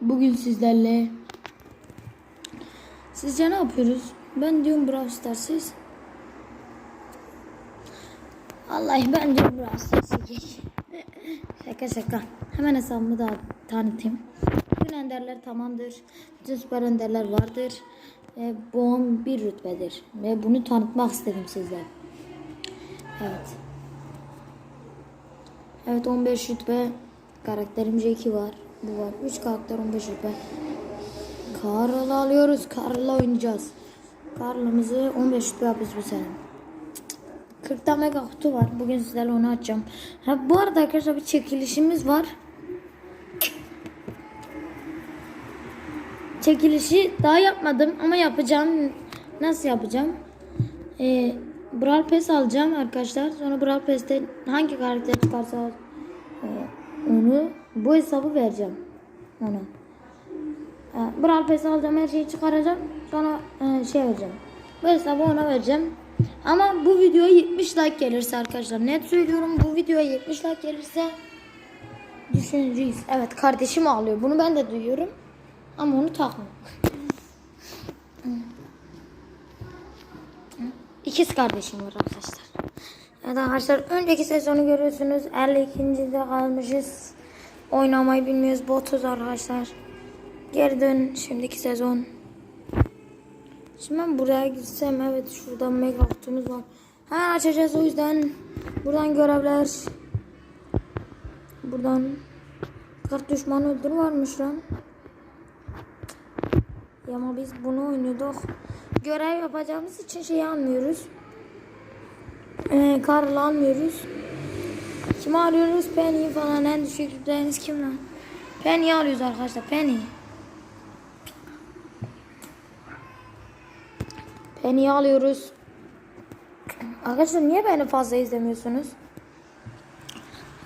Bugün sizlerle Sizce ne yapıyoruz? Ben diyorum Brawl Stars siz. Vallahi ben diyorum Brawl Stars'ı geç. şaka şaka. Hemen hesabımı da tanıtayım. Bütün enderler tamamdır. Bütün süper enderler vardır. Ve boğum bir rütbedir. Ve bunu tanıtmak istedim sizlere. Evet. Evet 15 rütbe. Karakterim Jackie var. Bu var. 3 karakter 15 rütbe. Karl'ı alıyoruz. Karl'la oynayacağız. Karl'ımızı 15 rütbe yapıyoruz bu sene. 40 tane mega kutu var. Bugün sizlerle onu açacağım. Ha, bu arada arkadaşlar bir çekilişimiz var. Çekilişi daha yapmadım ama yapacağım. Nasıl yapacağım? Ee, Brawl Pass alacağım arkadaşlar. Sonra Brawl Pass'te hangi karakter çıkarsa e, onu bu hesabı vereceğim ona. E, Brawl Pass alacağım her şeyi çıkaracağım. Sonra e, şey vereceğim. Bu hesabı ona vereceğim. Ama bu videoya 70 like gelirse arkadaşlar net söylüyorum bu videoya 70 like gelirse düşüneceğiz. Evet kardeşim ağlıyor. Bunu ben de duyuyorum. Ama onu takma. İkiz kardeşim var arkadaşlar. Evet arkadaşlar önceki sezonu görüyorsunuz. 52. de kalmışız. Oynamayı bilmiyoruz. Botuz arkadaşlar. Geri dön şimdiki sezon. Şimdi ben buraya gitsem evet şurada mega kutumuz var. Hemen açacağız o yüzden buradan görevler. Buradan kart düşmanı öldür varmış lan. Ama biz bunu oynuyorduk. Görev yapacağımız için şey almıyoruz. Ee, Karl almıyoruz. Kim arıyoruz? Penny falan en düşük rütbeleriniz kim lan? Penny alıyoruz arkadaşlar. Penny. Penny'i alıyoruz. Arkadaşlar niye beni fazla izlemiyorsunuz?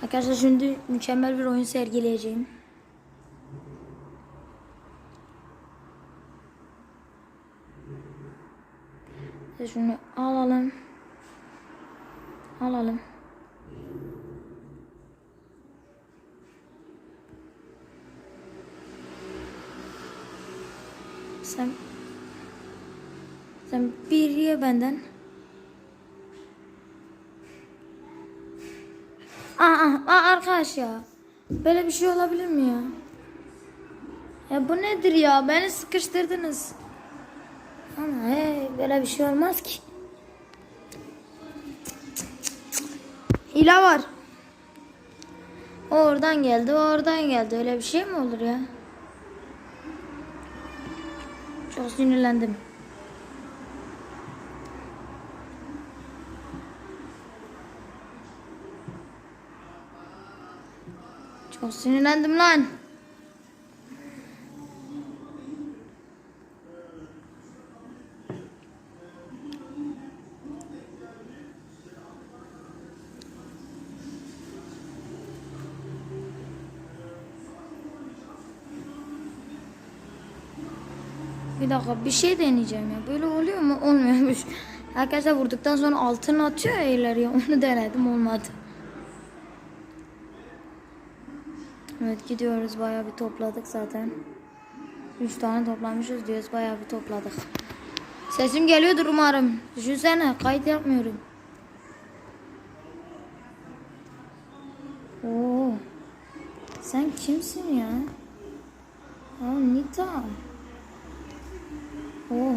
Arkadaşlar şimdi mükemmel bir oyun sergileyeceğim. Şunu alalım. Alalım. Sen sen bir ye benden. Aa, aa, arkadaş ya. Böyle bir şey olabilir mi ya? Ya bu nedir ya? Beni sıkıştırdınız. Ama hey, böyle bir şey olmaz ki. Hile var. O oradan geldi, o oradan geldi. Öyle bir şey mi olur ya? Çok sinirlendim. Çok sinirlendim lan. Dakika bir şey deneyeceğim ya. Böyle oluyor mu? Olmuyormuş. Arkadaşlar vurduktan sonra altını atıyor ya ileriye. Onu denedim olmadı. Evet gidiyoruz bayağı bir topladık zaten. 3 tane toplamışız diyoruz bayağı bir topladık. Sesim geliyordur umarım. Düşünsene kayıt yapmıyorum. Oo. Sen kimsin ya? Aa Nita. Oo.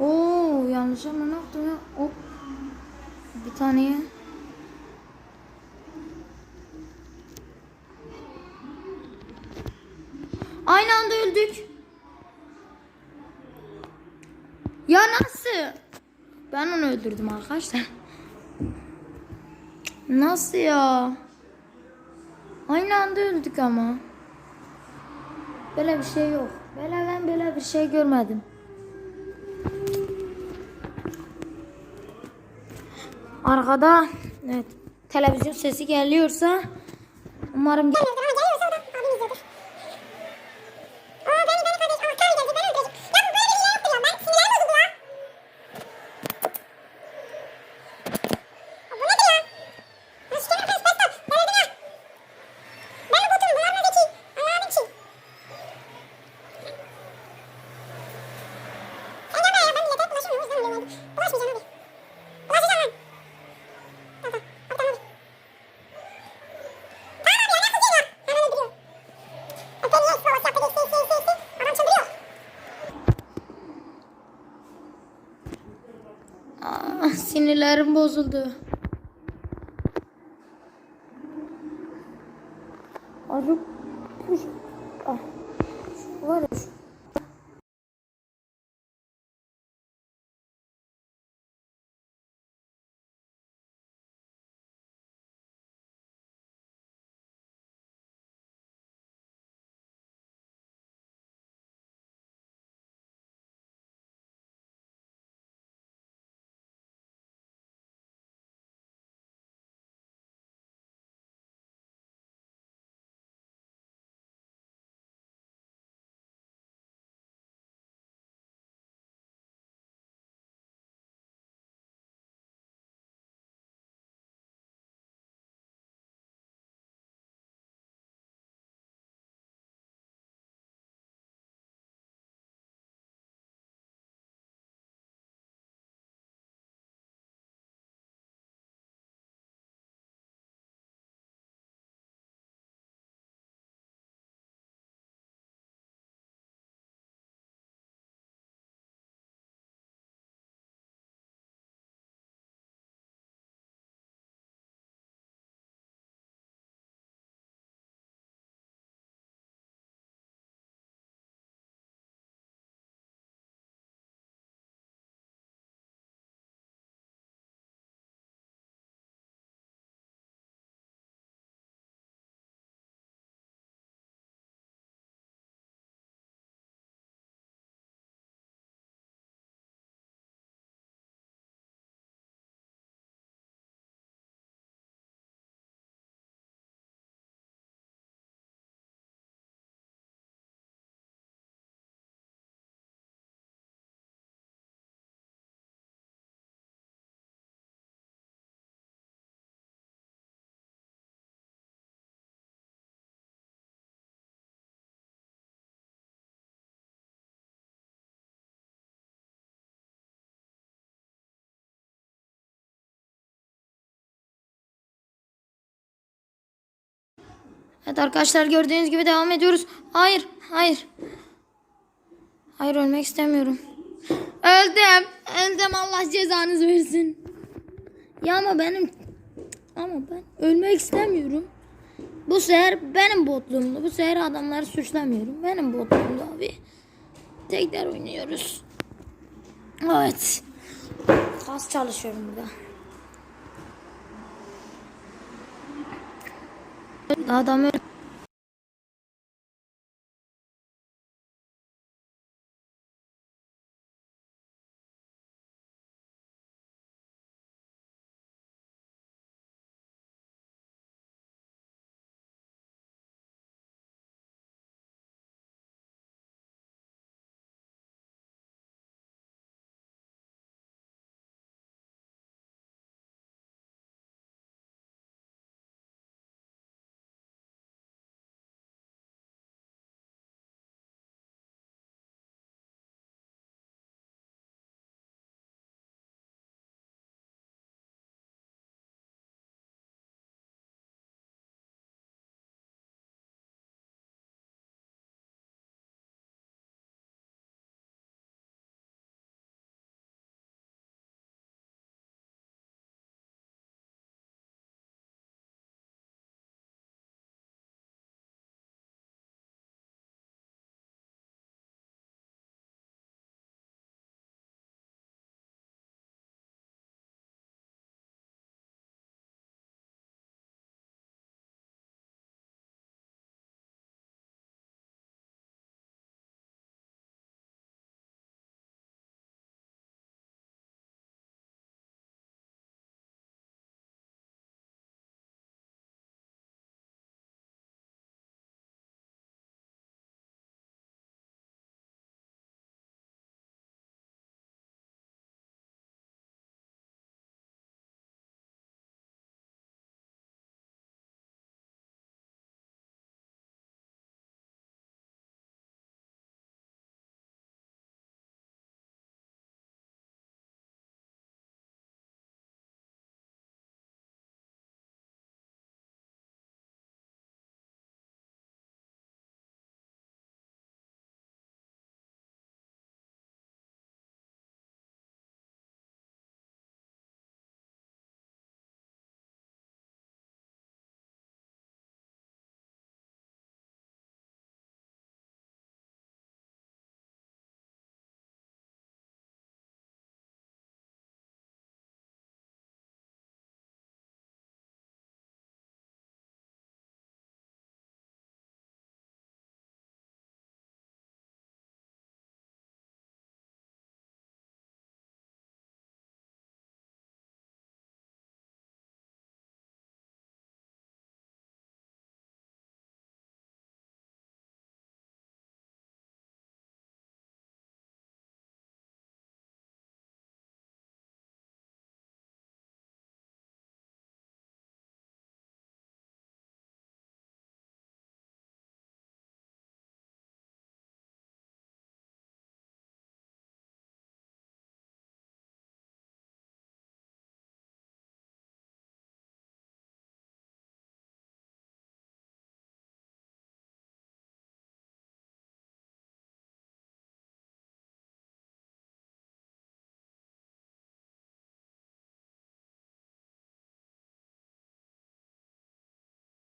Oo yanlış ama ne yaptım ya? Hop. Bir taneye. Aynı anda öldük. Ya nasıl? Ben onu öldürdüm arkadaşlar. Nasıl ya? Aynı anda öldük ama. Böyle bir şey yok. Böyle ben böyle bir şey görmedim. Arkada evet televizyon sesi geliyorsa umarım Ah, sinirlerim bozuldu. Kuş. Ah. Var ya Evet arkadaşlar gördüğünüz gibi devam ediyoruz. Hayır, hayır. Hayır ölmek istemiyorum. Öldüm. Öldüm Allah cezanızı versin. Ya ama benim ama ben ölmek istemiyorum. Bu sefer benim botluğumda. Bu sefer adamları suçlamıyorum. Benim botluğumda abi. Tekrar oynuyoruz. Evet. Kas çalışıyorum burada. Adam öyle